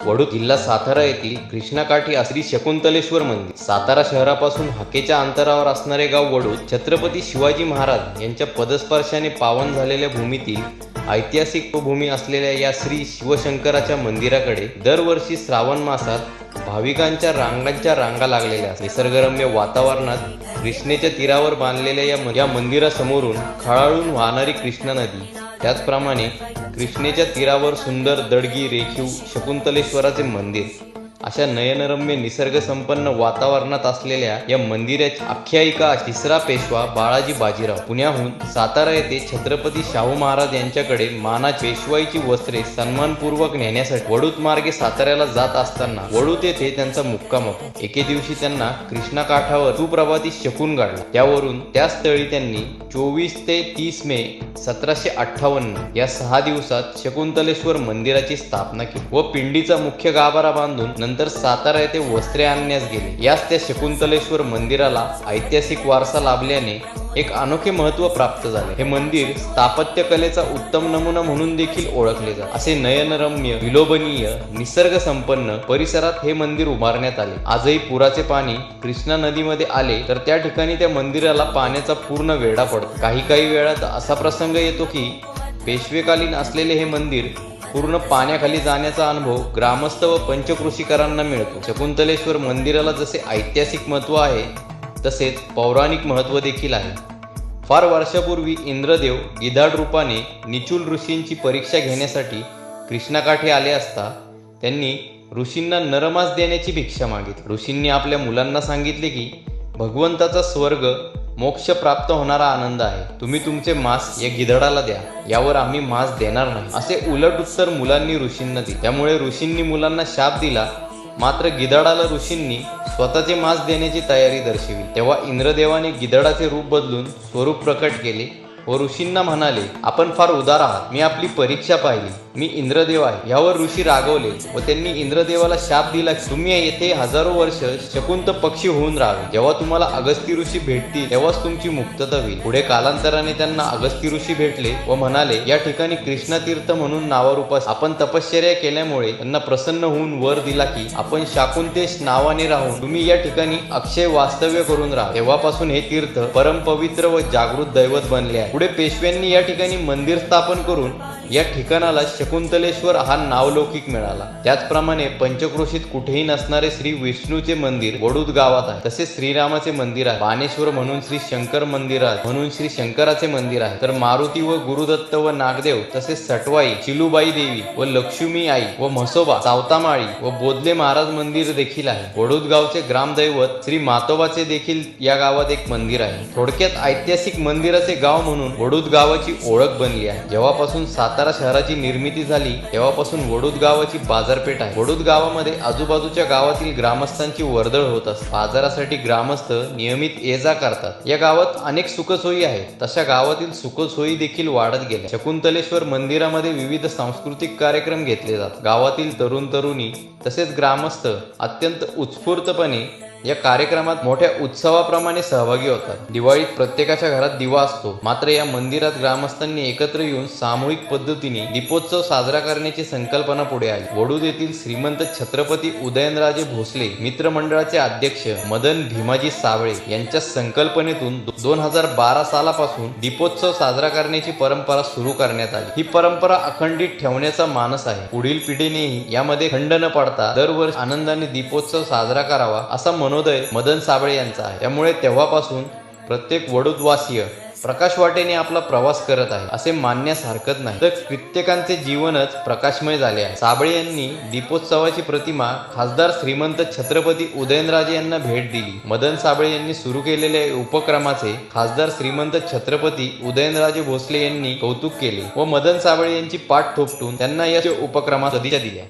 वडू जिल्हा सातारा येथील कृष्णाकाठी असली शकुंतलेश्वर मंदिर. सातारा शहरापासून हाकेच्या अंतरावर असणारे गाव वडू छत्रपती शिवाजी महाराज यांच्या पदस्पर्शाने पावन झालेल्या भूमीतील ऐतिहासिक भूमी असलेल्या या श्री शिवशंकराच्या मंदिराकडे दरवर्षी श्रावण मासात भाविकांच्या रांगांच्या रांगा लागलेल्या निसर्गरम्य वातावरणात कृष्णेच्या तीरावर बांधलेल्या या या मंदिरासमोरून खळाळून वाहणारी कृष्णा नदी. त्याचप्रमाणे कृष्णेच्या तीरावर सुंदर दडगी रेखीव शकुंतलेश्वराचे मंदिर. अशा नयनरम्य निसर्गसंपन्न वातावरणात असलेल्या या मंदिराची आख्यायिका तिसरा पेशवा बाळाजी बाजीराव. पुण्याहून सातारा येथे छत्रपती शाहू महाराज यांच्याकडे माना पेशवाईची वस्त्रे सन्मानपूर्वक नेण्यासाठी वडूत मार्गे साताऱ्याला जात असताना वडूत येथे त्यांचा मुक्काम होता. एके दिवशी त्यांना कृष्णा काठावर सुप्रभाती शकून गाडला त्यावरून त्या स्थळी त्यांनी चोवीस ते तीस मे सतराशे अठ्ठावन्न या सहा दिवसात शकुंतलेश्वर मंदिराची स्थापना केली व पिंडीचा मुख्य गाभारा बांधून नंतर सातारा येथे वस्त्रे आणण्यास गेले. याच त्या शकुंतलेश्वर मंदिराला ऐतिहासिक वारसा लाभल्याने एक अनोखे महत्त्व प्राप्त झाले. हे मंदिर स्थापत्य कलेचा उत्तम नमुना म्हणून देखील ओळखले जाते. असे नयनरम्य विलोभनीय निसर्ग संपन्न परिसरात हे मंदिर उभारण्यात आले. आजही पुराचे पाणी कृष्णा नदीमध्ये आले तर त्या ठिकाणी त्या मंदिराला पाण्याचा पूर्ण वेढा पडतो. काही काही वेळात असा प्रसंग येतो की पेशवेकालीन असलेले हे मंदिर पूर्ण पाण्याखाली जाण्याचा अनुभव ग्रामस्थ व पंचकृषीकरांना मिळतो. शकुंतलेश्वर मंदिराला जसे ऐतिहासिक महत्त्व आहे तसेच पौराणिक महत्त्व देखील आहे. फार वर्षापूर्वी इंद्रदेव गिधाड रूपाने निचूल ऋषींची परीक्षा घेण्यासाठी कृष्णाकाठी आले असता त्यांनी ऋषींना नरमास देण्याची भिक्षा मागितली. ऋषींनी आपल्या मुलांना सांगितले की भगवंताचा स्वर्ग मोक्ष प्राप्त होणारा आनंद आहे. तुम्ही तुमचे मांस या गिधडाला द्या. यावर आम्ही मांस देणार नाही. असे उलट उत्तर मुलांनी ऋषींना दिले. त्यामुळे ऋषींनी मुलांना शाप दिला. मात्र गिधाडाला ऋषींनी स्वतःचे मांस देण्याची तयारी दर्शविली. तेव्हा इंद्रदेवाने गिधडाचे रूप बदलून स्वरूप प्रकट केले. व ऋषींना म्हणाले आपण फार उदार आहात. मी आपली परीक्षा पाहिली. मी इंद्रदेव आहे. यावर ऋषी रागवले व त्यांनी इंद्रदेवाला शाप दिला की तुम्ही येथे हजारो वर्ष शकुंत पक्षी होऊन राहावे. जेव्हा तुम्हाला अगस्ती ऋषी भेटतील तेव्हाच तुमची मुक्तता होईल. पुढे कालांतराने त्यांना अगस्ती ऋषी भेटले व म्हणाले या ठिकाणी कृष्णतीर्थ म्हणून नावारूपास आपण तपश्चर्या केल्यामुळे त्यांना प्रसन्न होऊन वर दिला की आपण शाकुंतेश नावाने राहून तुम्ही या ठिकाणी अक्षय वास्तव्य करून राहा. तेव्हापासून हे तीर्थ परमपवित्र व जागृत दैवत बनले आहे. पुढे पेशव्यांनी या ठिकाणी मंदिर स्थापन करून या ठिकाणाला शकुंतलेश्वर हा नावलौकिक मिळाला. त्याचप्रमाणे पंचक्रोशीत कुठेही नसणारे श्री विष्णूचे मंदिर वडूद गावात आहे. तसेच श्रीरामाचे मंदिर आहे. बाणेश्वर म्हणून श्री शंकर मंदिर आहे. म्हणून श्री शंकराचे मंदिर आहे. तर मारुती व गुरुदत्त व नागदेव तसेच सटवाई चिलुबाई देवी व लक्ष्मी आई व म्हसोबा सावतामाळी व बोधले महाराज मंदिर देखील आहे. वडूद गावचे ग्रामदैवत श्री मातोबाचे देखील या गावात एक मंदिर आहे. थोडक्यात ऐतिहासिक मंदिराचे गाव म्हणून वडूद गावाची ओळख बनली आहे. जेव्हापासून सातारा शहराची निर्मिती झाली तेव्हापासून वडूद गावाची बाजारपेठ आहे. वडूद गावामध्ये आजूबाजूच्या गावातील ग्रामस्थांची वर्दळ होत असते. बाजारासाठी ग्रामस्थ नियमित ये जा करतात. या गावात अनेक सुखसोयी आहेत. तशा गावातील सुखसोयी देखील वाढत गेल्या. शकुंतलेश्वर मंदिरामध्ये विविध सांस्कृतिक कार्यक्रम घेतले जातात. गावातील तरुण तरुणी तसेच ग्रामस्थ अत्यंत उत्स्फूर्तपणे या कार्यक्रमात मोठ्या उत्सवाप्रमाणे सहभागी होतात. दिवाळीत प्रत्येकाच्या घरात दिवा असतो. मात्र या मंदिरात ग्रामस्थांनी एकत्र येऊन सामूहिक पद्धतीने दीपोत्सव साजरा करण्याची संकल्पना पुढे आली. वडूद येथील श्रीमंत छत्रपती उदयनराजे भोसले मित्रमंडळाचे अध्यक्ष मदन भीमाजी सावळे यांच्या संकल्पनेतून दोन हजार बारा सालापासून दीपोत्सव साजरा करण्याची परंपरा सुरू करण्यात आली. ही परंपरा अखंडित ठेवण्याचा मानस आहे. पुढील पिढीनेही यामध्ये खंड न पडता दरवर्षी आनंदाने दीपोत्सव साजरा करावा असा मनोदय मदन साबळे यांचा आहे. त्यामुळे तेव्हापासून प्रत्येक वडूदवासीय प्रकाश वाटेने आपला प्रवास करत आहे असे मानण्यास हरकत नाही. तर कित्येकांचे जीवनच प्रकाशमय झाले आहे. साबळे यांनी दीपोत्सवाची प्रतिमा खासदार श्रीमंत छत्रपती उदयनराजे यांना भेट दिली. मदन साबळे यांनी सुरू केलेल्या उपक्रमाचे खासदार श्रीमंत छत्रपती उदयनराजे भोसले यांनी कौतुक केले व मदन साबळे यांची पाठ थोपटून त्यांना या उपक्रमात दिल्या.